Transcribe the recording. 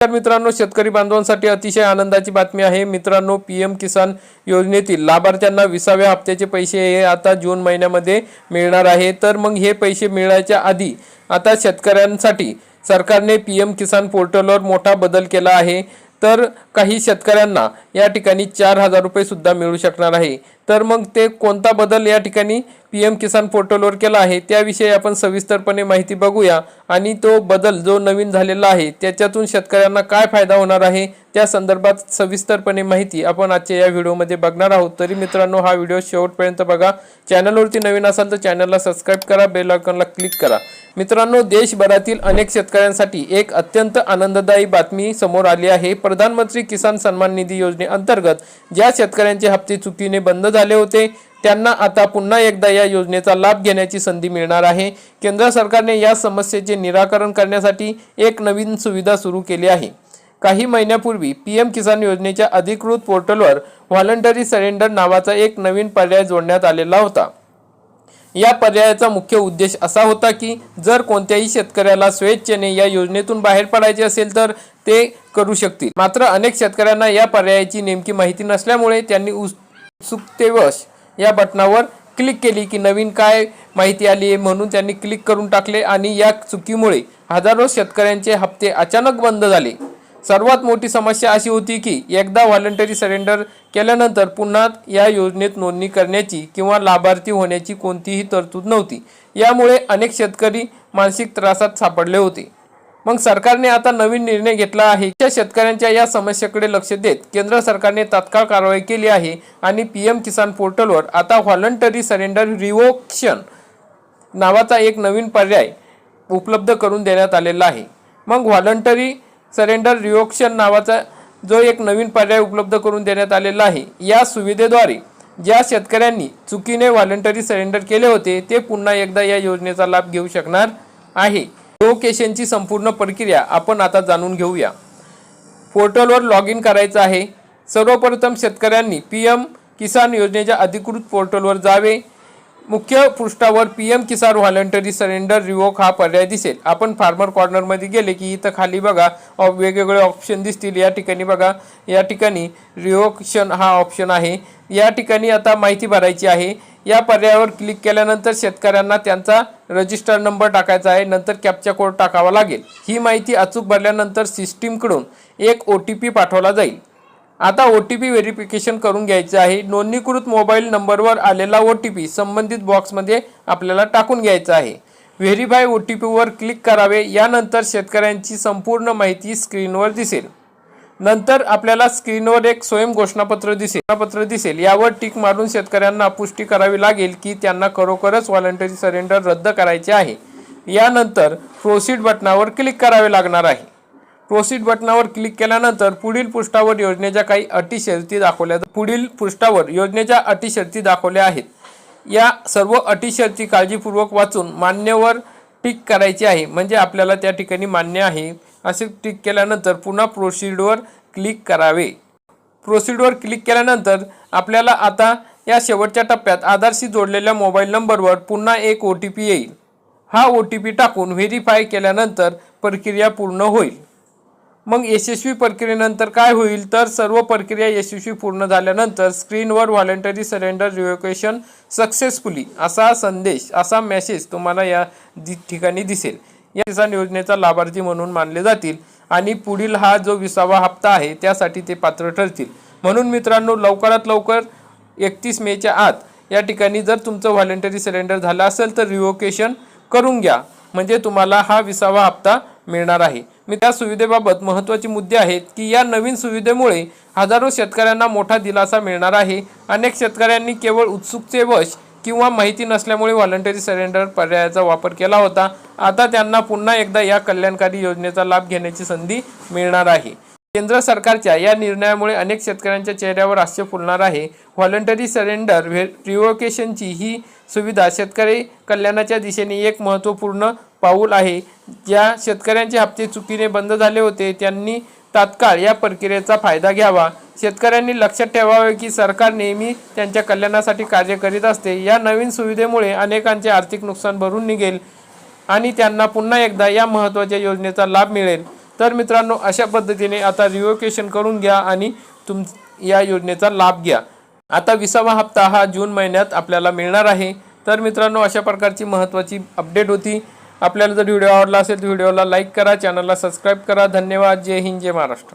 तर मित्रांनो शेतकरी बांधवांसाठी अतिशय आनंदाची बातमी आहे. मित्रांनो पी एम किसान योजनेतील लाभार्थ्यांना विसाव्या हप्त्याचे पैसे हे आता जून महिन्यामध्ये मिळणार आहे. तर मग हे पैसे मिळायच्या आधी आता शेतकऱ्यांसाठी सरकारने पी एम किसान पोर्टलवर मोठा बदल केला आहे. तर काही शेतकऱ्यांना या ठिकाणी चार हजार रुपये सुद्धा मिळू शकणार आहे. तर मग ते कोणता बदल या ठिकाणी पी एम किसान पोर्टलवर केला आहे. त्याविषयी आपण सविस्तरपणे माहिती बघूया. आणि तो बदल जो नवीन झालेला आहे त्याच्यातून शेतकऱ्यांना काय फायदा होणार आहे? त्या संदर्भात सविस्तरपणे माहिती आपण आजच्या या व्हिडिओमध्ये बघणार आहोत. तरी मित्रांनो हा व्हिडिओ शेवटपर्यंत बघा. चॅनलवरती नवीन असाल तर चॅनलला सबस्क्राईब करा बेल आयकॉनला क्लिक करा. मित्रांनो देशभरातील अनेक शेतकऱ्यांसाठी एक अत्यंत आनंददायी बातमी समोर आली आहे. प्रधानमंत्री किसान सन्मान निधी योजनेअंतर्गत ज्या शेतकऱ्यांचे हप्ते चुकीने बंद झाले होते त्यांना आता पुन्हा एकदा या योजनेचा लाभ घेण्याची संधी मिळणार आहे. केंद्र सरकारने या समस्येचे निराकरण करण्यासाठी एक नवीन सुविधा सुरू केली आहे. काही महिन्यापूर्वी पी एम किसान योजनेच्या अधिकृत पोर्टलवर व्हॉलंटरी सरेंडर नावाचा एक नवीन पर्याय जोडण्यात आलेला होता. या पर्यायाचा मुख्य उद्देश असा होता की जर कोणत्याही शेतकऱ्याला स्वेच्छेने या योजनेतून बाहेर पडायचे असेल तर ते करू शकतील. मात्र अनेक शेतकऱ्यांना या पर्यायाची नेमकी माहिती नसल्यामुळे त्यांनी उत्सुकतेवश या बटनावर क्लिक केली की नवीन काय माहिती आली आहे म्हणून त्यांनी क्लिक करून टाकले आणि या चुकीमुळे हजारो शेतकऱ्यांचे हप्ते अचानक बंद झाले. सर्वात मोठी समस्या अशी होती की एकदा व्हॉलंटरी सरेंडर केल्यानंतर पुन्हा या योजनेत नोंदणी करण्याची किंवा लाभार्थी होण्याची कोणतीही तरतूद नव्हती. यामुळे अनेक शेतकरी मानसिक त्रासात सापडले होते. मग सरकारने आता नवीन निर्णय घेतला आहे. त्या शेतकऱ्यांच्या या समस्येकडे लक्ष देत केंद्र सरकारने तात्काळ कारवाई केली आहे आणि पी एम किसान पोर्टलवर आता व्हॉलंटरी सरेंडर रिवोक्शन नावाचा एक नवीन पर्याय उपलब्ध करून देण्यात आलेला आहे. मग व्हॉलंटरी सरेंडर रिओक्शन नावाचा जो एक नवीन पर्याय उपलब्ध करून देण्यात आलेला आहे या सुविधेद्वारे ज्या शेतकऱ्यांनी चुकीने व्हॉलंटरी सरेंडर केले होते ते पुन्हा एकदा या योजनेचा लाभ घेऊ शकणार आहे. लोकेशनची संपूर्ण प्रक्रिया आपण आता जाणून घेऊया. पोर्टलवर लॉग इन करायचं आहे. सर्वप्रथम शेतकऱ्यांनी पी एम किसान योजनेच्या अधिकृत पोर्टलवर जावे. मुख्य पृष्ठावर P M Kisan voluntary surrender revoke हा पर्याय दिसेल. आपण फार्मर कॉर्नरमध्ये गेले की इथं खाली बघा वेगवेगळे ऑप्शन दिसतील. या ठिकाणी बघा या ठिकाणी रिवोक्शन हा ऑप्शन आहे. या ठिकाणी आता माहिती भरायची आहे. या पर्यायावर क्लिक केल्यानंतर शेतकऱ्यांना त्यांचा रजिस्टर नंबर टाकायचा आहे. नंतर कॅप्चा कोड टाकावा लागेल. ही माहिती अचूक भरल्यानंतर सिस्टीमकडून एक ओ टी पी पाठवला जाईल. आता ओ टी पी व्हेरिफिकेशन करून घ्यायचे आहे. नोंदणीकृत मोबाईल नंबरवर आलेला ओ टी पी संबंधित बॉक्समध्ये आपल्याला टाकून घ्यायचा आहे. व्हेरीफाय ओ टी पीवर क्लिक करावे. यानंतर शेतकऱ्यांची संपूर्ण माहिती स्क्रीनवर दिसेल. नंतर आपल्याला स्क्रीनवर एक स्वयं घोषणापत्र दिसेल. पत्र दिसेल. यावर टिक मारून शेतकऱ्यांना पुष्टी करावी लागेल की त्यांना खरोखरच व्हॉलंटरी सरेंडर रद्द करायचे आहे. यानंतर प्रोसीड बटनावर क्लिक करावे लागणार आहे. प्रोसीड बटनावर क्लिक केल्यानंतर पुढील पृष्ठावर योजनेच्या काही अटी शर्ती दाखवल्या पुढील पृष्ठावर योजनेच्या अटी शर्ती दाखवल्या आहेत. या सर्व अटी शर्ती काळजीपूर्वक वाचून मान्यवर टिक करायची आहे. म्हणजे आपल्याला त्या ठिकाणी मान्य आहे. असे टिक केल्यानंतर पुन्हा प्रोसीडवर क्लिक करावे. प्रोसीडवर क्लिक केल्यानंतर आपल्याला आता या शेवटच्या टप्प्यात आधारशी जोडलेल्या मोबाईल नंबरवर पुन्हा एक ओ टी पी येईल. हा ओ टी पी टाकून व्हेरीफाय केल्यानंतर प्रक्रिया पूर्ण होईल. मग यशस्वी प्रक्रियेनंतर काय होईल? तर सर्व प्रक्रिया यशस्वी पूर्ण झाल्यानंतर स्क्रीनवर व्हॉलेंटरी सरेंडर रिव्होकेशन सक्सेसफुली असा संदेश असा मेसेज तुम्हाला या दि ठिकाणी दिसेल. या किसान योजनेचा लाभार्थी म्हणून मानले जातील आणि पुढील हा जो विसावा हप्ता आहे त्यासाठी ते पात्र ठरतील. म्हणून मित्रांनो लवकरात लवकर एकतीस मेच्या आत या ठिकाणी जर तुमचं व्हॉलेंटरी सिलेंडर झालं असेल तर रिव्होकेशन करून घ्या. म्हणजे तुम्हाला हा विसावा हप्ता मिळणार आहे. मी त्या सुविधेबाबत महत्त्वाचे मुद्दे आहेत की या नवीन सुविधेमुळे हजारो शेतकऱ्यांना मोठा दिलासा मिळणार आहे. अनेक शेतकऱ्यांनी केवळ उत्सुकतेवश किंवा माहिती नसल्यामुळे व्हॉलंटरी सरेंडर पर्यायाचा वापर केला होता. आता त्यांना पुन्हा एकदा या कल्याणकारी योजनेचा लाभ घेण्याची संधी मिळणार आहे. केंद्र सरकारच्या या निर्णयामुळे अनेक शेतकऱ्यांच्या चेहऱ्यावर हास्य फुलणार आहे. व्हॉलंटरी सरेंडर रिव्होकेशनची ही सुविधा शेतकरी कल्याणाच्या दिशेने एक महत्त्वपूर्ण पाऊल आहे. ज्या शेतकऱ्यांचे हप्ते चुकीने बंद झाले होते त्यांनी तात्काळ या प्रक्रियेचा फायदा घ्यावा. शेतकऱ्यांनी लक्षात ठेवावे की सरकार नेहमी त्यांच्या कल्याणासाठी कार्य करीत असते. या नवीन सुविधेमुळे अनेकांचे आर्थिक नुकसान भरून निघेल आणि त्यांना पुन्हा एकदा या महत्त्वाच्या योजनेचा लाभ मिळेल. तर मित्रांनो अशा पद्धतीने आता रिव्होकेशन करून घ्या आणि तुम या योजनेचा लाभ घ्या. आता विसावा हप्ता हा जून महिन्यात आपल्याला मिळणार आहे. तर मित्रांनो अशा प्रकारची महत्त्वाची अपडेट होती. आपल्याला जर व्हिडिओ आवडला असेल तर व्हिडिओला लाईक करा चॅनलला सबस्क्राईब करा. धन्यवाद. जय हिंद जय महाराष्ट्र.